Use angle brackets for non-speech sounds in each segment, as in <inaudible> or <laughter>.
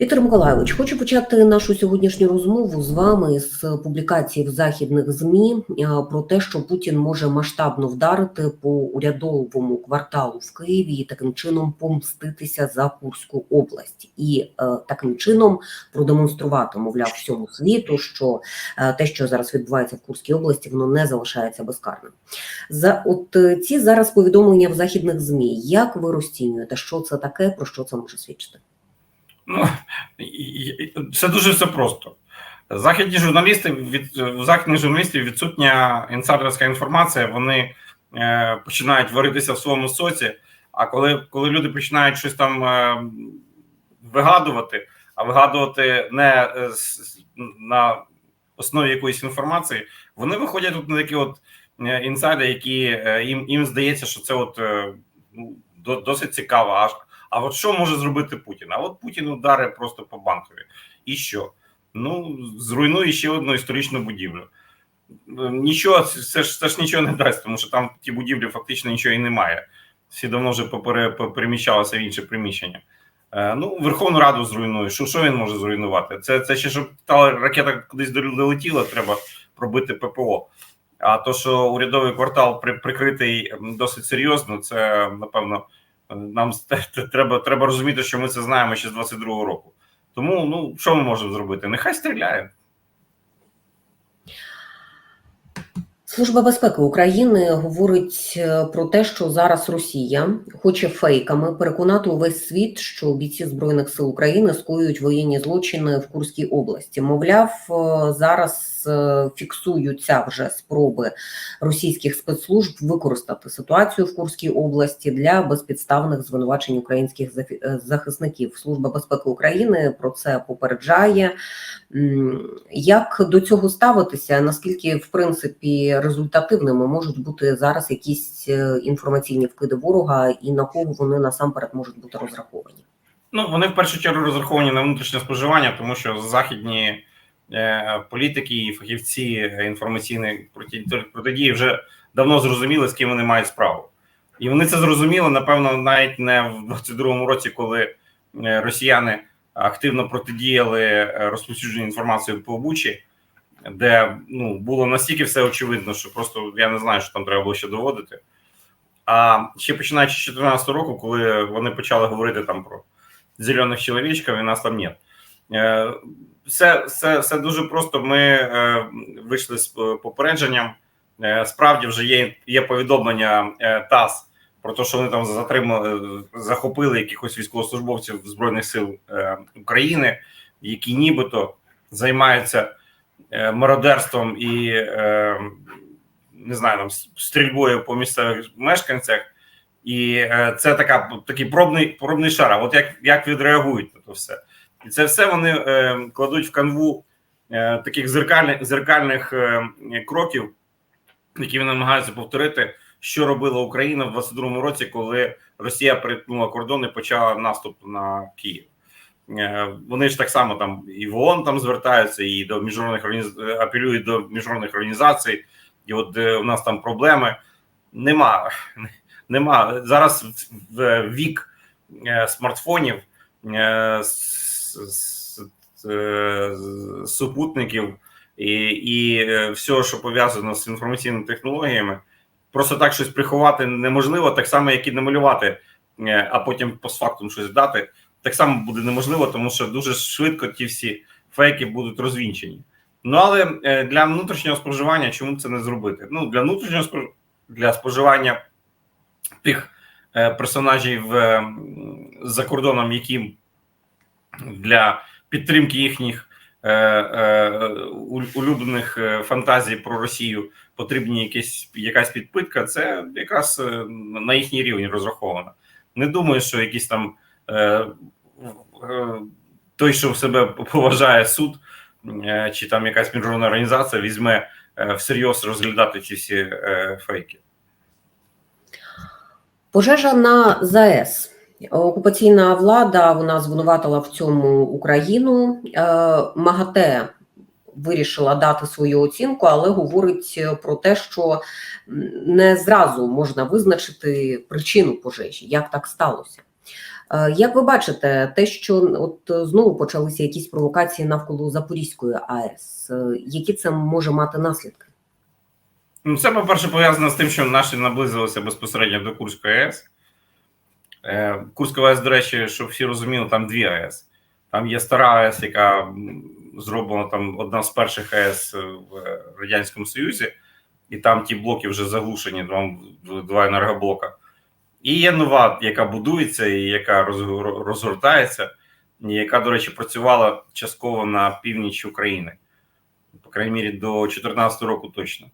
Віктор Миколайович, хочу почати нашу сьогоднішню розмову з вами з публікації в західних змі е, про те, що Путін може масштабно вдарити по урядовому кварталу в Києві і таким чином помститися за Курську область, і е, таким чином продемонструвати, мовляв, всьому світу, що е, те, що зараз відбувається в Курській області, воно не залишається безкарним. За от ці зараз повідомлення в західних змі. Як ви розцінюєте, що це таке, про що це може свідчити? Ну, це дуже все просто. Західні журналісти від західних журналістів відсутня інсайдерська інформація. Вони е, починають варитися в своєму соці. А коли, коли люди починають щось там е, вигадувати, а вигадувати не е, на основі якоїсь інформації, вони виходять тут на такі от е, інсайди, які е, їм, їм здається, що це от е, ну, досить цікаво. Аж а от що може зробити Путін? А от Путін удари просто по банкові. І що? Ну, зруйнує ще одну історичну будівлю. Нічого, це ж, це ж нічого не дасть, тому що там в тій будівлі фактично нічого і немає. Всі давно вже переміщалися в інше приміщення. Е, ну, Верховну Раду зруйнує. Що, що він може зруйнувати? Це, це ще щоб та ракета кудись долетіла, треба пробити ППО. А то, що урядовий квартал при, прикритий досить серйозно, це напевно. Нам <laughs> треба треба розуміти, що ми це знаємо ще з 22-го року. Тому ну що ми можемо зробити? Нехай стріляє. Служба безпеки України говорить е, про те, що зараз Росія хоче фейками переконати увесь світ, що бійці збройних сил України скоюють воєнні злочини в Курській області. Мовляв, е, зараз е, фіксуються вже спроби російських спецслужб використати ситуацію в Курській області для безпідставних звинувачень українських захисників. Служба безпеки України про це попереджає. Як до цього ставитися? Наскільки в принципі результативними можуть бути зараз якісь е, інформаційні вкиди ворога, і на кого вони насамперед можуть бути розраховані? Ну вони в першу чергу розраховані на внутрішнє споживання, тому що західні е, політики і фахівці інформаційної проти, протидії вже давно зрозуміли, з ким вони мають справу. І вони це зрозуміли, напевно, навіть не в 22-му році, коли е, росіяни активно протидіяли е, розповсюдженню інформації по Бучі, де ну було настільки все очевидно, що просто я не знаю, що там треба було ще доводити. А ще починаючи з 2014 року, коли вони почали говорити там про зелених чоловічків, і нас там нет. Е, Все, все, все дуже просто. Ми е, вийшли з е, попередженням. Справді вже є, є повідомлення ТАСС про те, що вони там затримали, захопили якихось військовослужбовців Збройних сил України, які нібито займаються мародерством і е, не знаю, там стрільбою по місцевих мешканцях. І е, це така такий пробний пробний шар. От як як відреагують на це все, і це все вони е, кладуть в канву е, таких зеркальних зеркальних е, кроків, які вони намагаються повторити, що робила Україна в 22-му році, коли Росія перетнула кордон і почала наступ на Київ. Е, вони ж так само там і в ООН там звертаються, і до міжнародних організ... апелюють до міжнародних організацій. І от е, у нас там проблеми нема. <laughs> Нема зараз вік е, смартфонів, е, е, супутників і, і е, всього, що пов'язано з інформаційними технологіями. Просто так щось приховати неможливо, так само, як і намалювати, е, а потім постфактум щось дати. Так само буде неможливо, тому що дуже швидко ті всі фейки будуть розвінчені. Ну але е, для внутрішнього споживання чому це не зробити? Ну для внутрішнього спож- для споживання тих е, персонажів е, за кордоном, які для підтримки їхніх улюблених фантазій про Росію потрібні якісь якась підпитка. Це якраз на їхній рівні розраховано. Не думаю, що якісь там той, що в себе поважає суд, е, чи там якась міжнародна організація візьме е, всерйоз розглядати ці всі е, фейки. Пожежа на ЗАЕС. Окупаційна влада вона звинуватила в цьому Україну. Е, МАГАТЕ вирішила дати свою оцінку, але говорить про те, що не зразу можна визначити причину пожежі, як так сталося. Е, Як ви бачите, те, що от знову почалися якісь провокації навколо Запорізької АЕС, е, які це може мати наслідки? Ну, це, по-перше, пов'язано з тим, що наші наблизилися безпосередньо до Курської АЕС. Е, Курська АЕС, до речі, щоб всі розуміли, там дві АЕС. Там є стара АЕС, яка зроблена там одна з перших АЕС в Радянському Союзі, і там ті блоки вже заглушені, два енергоблока. І є нова, яка будується і яка роз- розгортається, і яка, до речі, працювала частково на північ України, по крайній мірі, до 2014 року точно.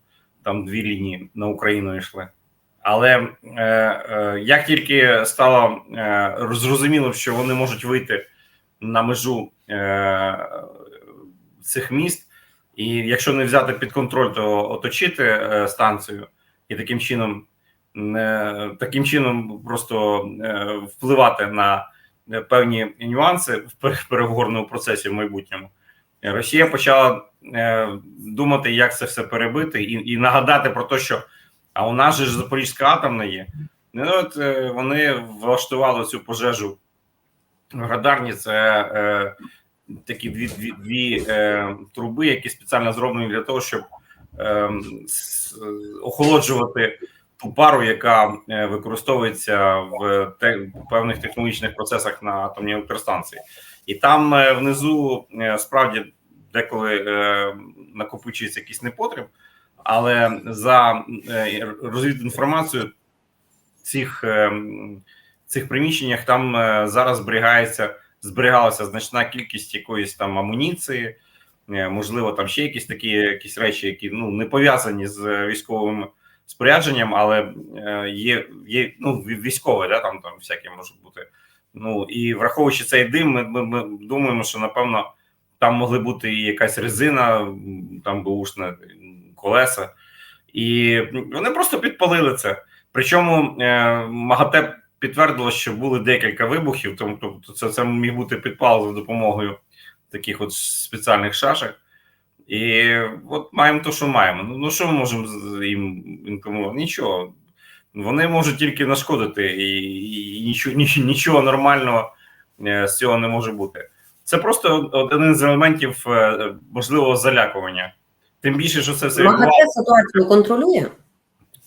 Там дві лінії на Україну йшли. Але е, е, як тільки стало е, зрозуміло, що вони можуть вийти на межу е, цих міст, і якщо не взяти під контроль, то оточити е, станцію і таким чином таким чином просто е, впливати на е, певні нюанси в переговорному процесі в майбутньому. Росія почала е, думати, як це все перебити, і, і нагадати про те, що а у нас же ж Запорізька атомна є. Ну, от вони влаштували цю пожежу в радарні. Це е, такі дві, дві, дві е, труби, які спеціально зроблені для того, щоб е, охолоджувати ту пару, яка е, використовується в певних технологічних процесах на атомній електростанції. І там е, внизу е, справді деколи накопичується якийсь непотріб, але за розвідінформацією цих, цих приміщеннях там зараз зберігається зберігалася значна кількість якоїсь там амуніції, можливо, там ще якісь такі якісь речі, які ну не пов'язані з військовим спорядженням, але е, є, є ну, військове, да, там, там всяке може бути. Ну і враховуючи цей дим, ми, ми, ми думаємо, що напевно там могли бути і якась резина, там бушне колеса, і вони просто підпалили це. Причому е, МАГАТЕ підтвердило, що були декілька вибухів, тому тобто це, це міг бути підпал за допомогою таких от спеціальних шашок. І от маємо те, що маємо. Ну, ну що ми можемо їм інкримінувати? Нічого. Вони можуть тільки нашкодити, і, і, і нічого, нічого нормального е, з цього не може бути. Це просто один з елементів е, можливого залякування. Тим більше, що це все відбувалося. МАГАТЕ ситуацію контролює?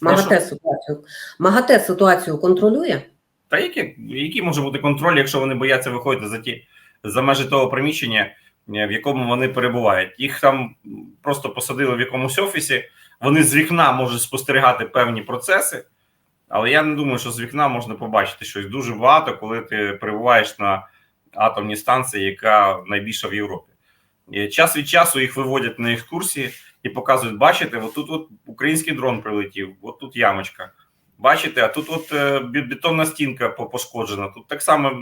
МАГАТЕ ситуацію. МАГАТЕ ситуацію контролює? Та який, який може бути контроль, якщо вони бояться виходити за ті за межі того приміщення, в якому вони перебувають? Їх там просто посадили в якомусь офісі. Вони з вікна можуть спостерігати певні процеси, але я не думаю, що з вікна можна побачити щось дуже багато, коли ти перебуваєш на атомній станції, яка найбільша в Європі. І час від часу їх виводять на екскурсії і показують: бачите, отут от український дрон прилетів, от тут ямочка. Бачите, а тут от е, бетонна стінка пошкоджена. Тут так само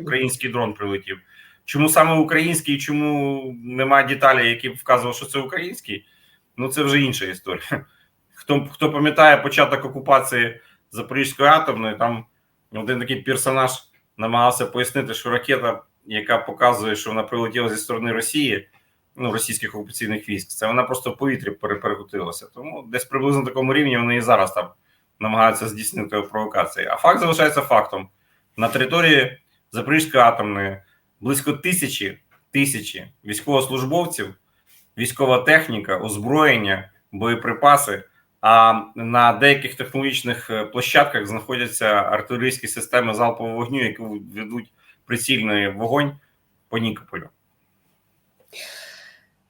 український дрон прилетів. Чому саме український, чому немає деталей, які б вказували, що це український? Ну це вже інша історія. Хто хто пам'ятає початок окупації Запорізької атомної, там один такий персонаж намагався пояснити, що ракета, яка показує, що вона прилетіла зі сторони Росії, ну російських окупаційних військ, це вона просто в повітрі пере- перекотилася. Тому десь приблизно на такому рівні вони і зараз там намагаються здійснити провокації. А факт залишається фактом: на території Запорізької атомної близько тисячі тисячі військовослужбовців, військова техніка, озброєння, боєприпаси. А на деяких технологічних е, площадках знаходяться артилерійські системи залпового вогню, які ведуть прицільний вогонь по Нікополю.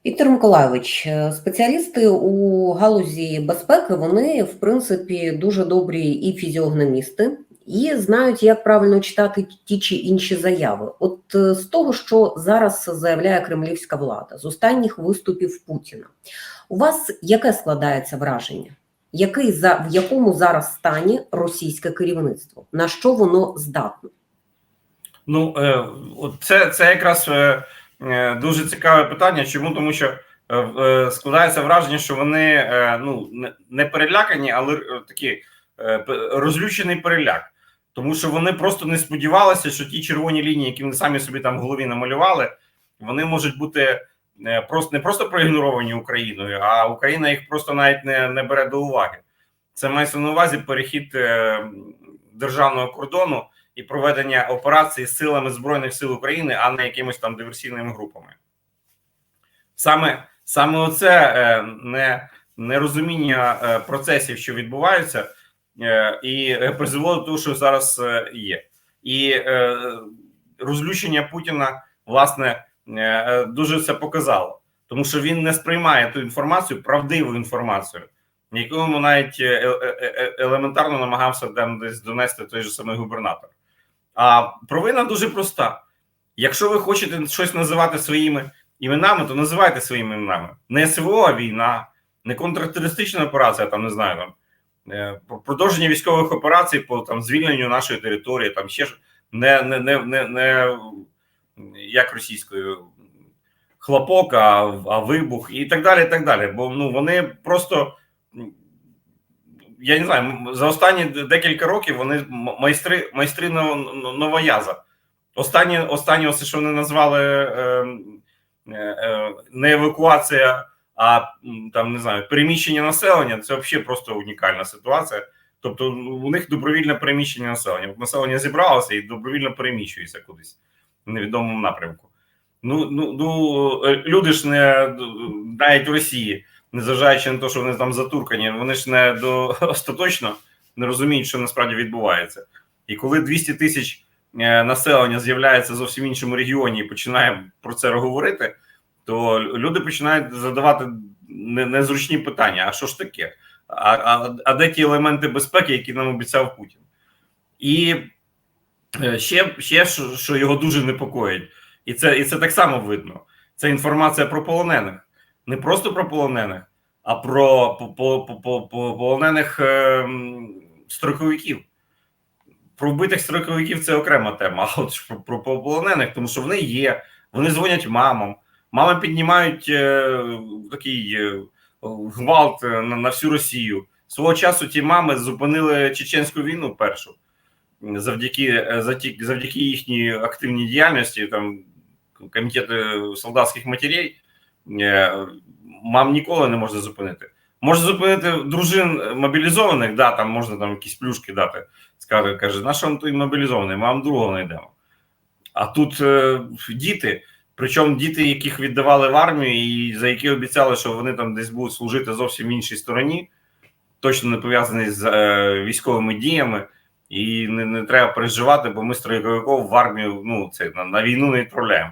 Віктор Миколайович, е, спеціалісти у галузі безпеки, вони в принципі дуже добрі і фізіогномісти, і знають, як правильно читати ті чи інші заяви. От е, з того, що зараз заявляє кремлівська влада, з останніх виступів Путіна, у вас яке складається враження? Який за в якому зараз стані російське керівництво? На що воно здатне? Ну, е, це, це якраз е, дуже цікаве питання. Чому? Тому що складається враження, що вони ну, не, перелякані, але такі розлючений переляк. Тому що вони просто не сподівалися, що ті червоні лінії, які вони самі собі там в голові намалювали, вони можуть бути е, просто не просто проігноровані Україною, а Україна їх просто навіть не, не бере до уваги. Це мається на увазі перехід е, державного кордону і проведення операції силами Збройних сил України, а не якимось там диверсійними групами. Саме саме оце е, не, нерозуміння процесів, що відбуваються, і е, призвело до того, що зараз е, є. І е, розлючення Путіна, власне, е, е, дуже це показало, тому що він не сприймає ту інформацію, правдиву інформацію, яку йому навіть е, е, е, елементарно намагався там десь донести той же самий губернатор. А провина дуже проста. Якщо ви хочете щось називати своїми іменами, то називайте своїми іменами. Не СВО, а війна, не контртерористична операція, там не знаю там. Е, Продовження військових операцій по там звільненню нашої території, там ще ж не, не, не, не, не як російською хлопок, а, а вибух і так далі. і так далі. Бо ну вони просто я не знаю, за останні декілька років вони майстри майстри нов- новояза. Останні, останні ось, що вони назвали е, е, е, не евакуація, а там не знаю, переміщення населення це взагалі просто унікальна ситуація. Тобто ну, у них добровільне переміщення населення. Населення зібралося і добровільно переміщується кудись в невідомому напрямку. Ну, ну, ну е, люди ж не навіть в Росії, незважаючи на те, що вони там затуркані, вони ж не до <laughs> остаточно не розуміють, що насправді відбувається. І коли 200 тисяч е, населення з'являється зовсім іншому регіоні і починає про це говорити, то люди починають задавати незручні питання: а що ж таке? А, а, а де ті елементи безпеки, які нам обіцяв Путін? І е, ще, ще що, його дуже непокоїть, і це, і це так само видно. Це інформація про полонених. Не просто про полонених, а про по, по, по, по, по- полонених е, строковиків. Про вбитих строковиків це окрема тема. А от про, про полонених, тому що вони є, вони дзвонять мамам. Мами піднімають е, такий е, гвалт е, на, всю Росію. Свого часу ті мами зупинили чеченську війну першу завдяки, завдяки, їхній активній діяльності, там комітету солдатських матерей, мам ніколи не можна зупинити. Можна зупинити дружин мобілізованих, да, там можна там якісь плюшки дати. Скаже, каже, на що той мобілізований? Ми вам другого знайдемо. А тут е, діти, причому діти, яких віддавали в армію, і за які обіцяли, що вони там десь будуть служити зовсім в іншій стороні, точно не пов'язані з е, військовими діями, і не, не треба переживати, бо ми строковиків в армію ну, це, на, на війну не відправляємо.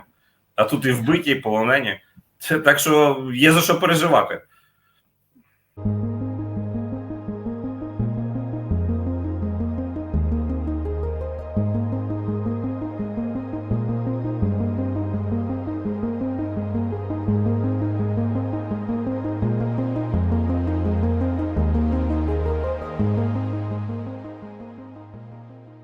А тут і вбиті, і полонені. Це так що є за що переживати.